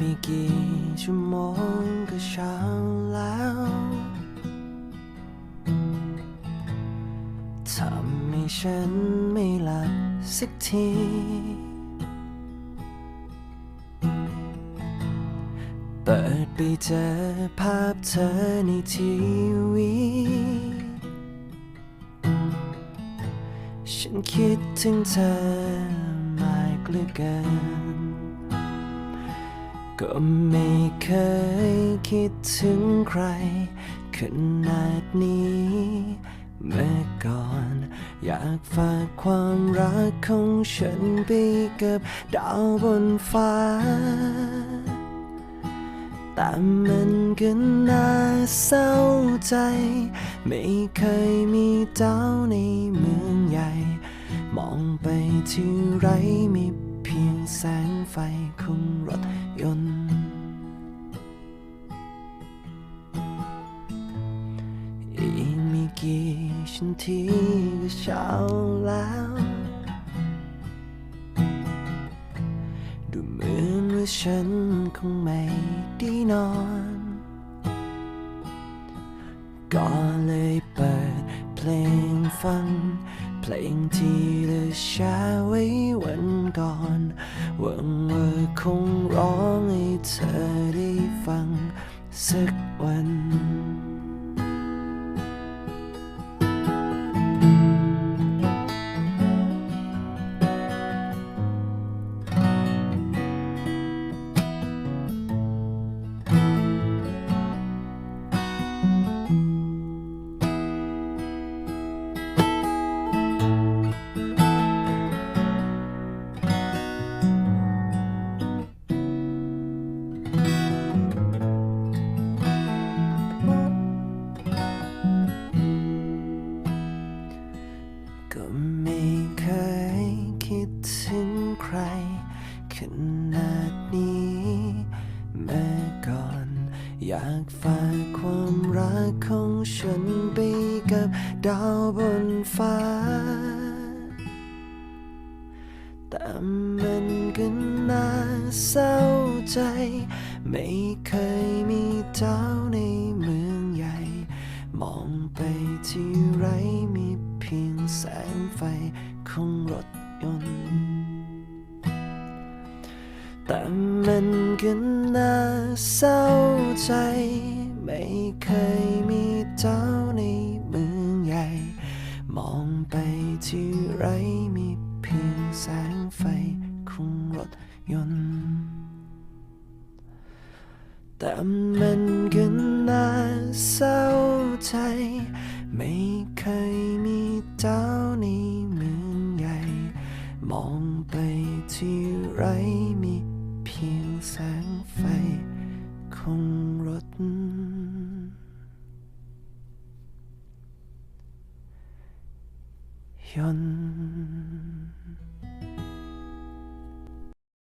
ไม่กี่ชั่วโมงก็เช้าแล้ว ทำให้ฉันไม่หลับสักที เปิดไปเจอภาพเธอในทีวี ฉันคิดถึงเธอมากเหลือเกิน ก็ไม่เคยคิดถึงใคร ขนาดนี้เมื่อก่อน อยากฝากความรักของฉันไปกับดาวบนฟ้า แต่มันก็น่าเศร้าใจ ไม่เคยมีดาวในเมืองใหญ่ มองไปที่ไรมี แสงไฟของรถยนต์ อีกไม่กี่ชั่นทีก็เช้าแล้ว ดูเหมือนว่าฉันคงไม่ได้นอน ลงที่เธอแชร์ไว้วันก่อนหวังว่าคงร้องให้เธอได้ฟังสักวัน คิดถึงใครขนาดนี้เมื่อก่อน อยากฝากความรักของฉันไปกับดาวบนฟ้า แต่มันก็น่าเศร้าใจ ไม่เคยมีดาในเมืองใหญ่ มองไปที่ไรมีเพียงแสงไฟของรถ แต่มันก็น่าเศร้าใจ ไม่เคยมีดาในเมืองใหญ่ มองไปที่ไรมีเพียงแสงไฟของรถยนต์ แต่มันก็น่าเศร้าใจ ไม่เคยมีดาในเมืองใหญ่ มองไปที่ไรมี เพียงแสงไฟของรถ ยนต์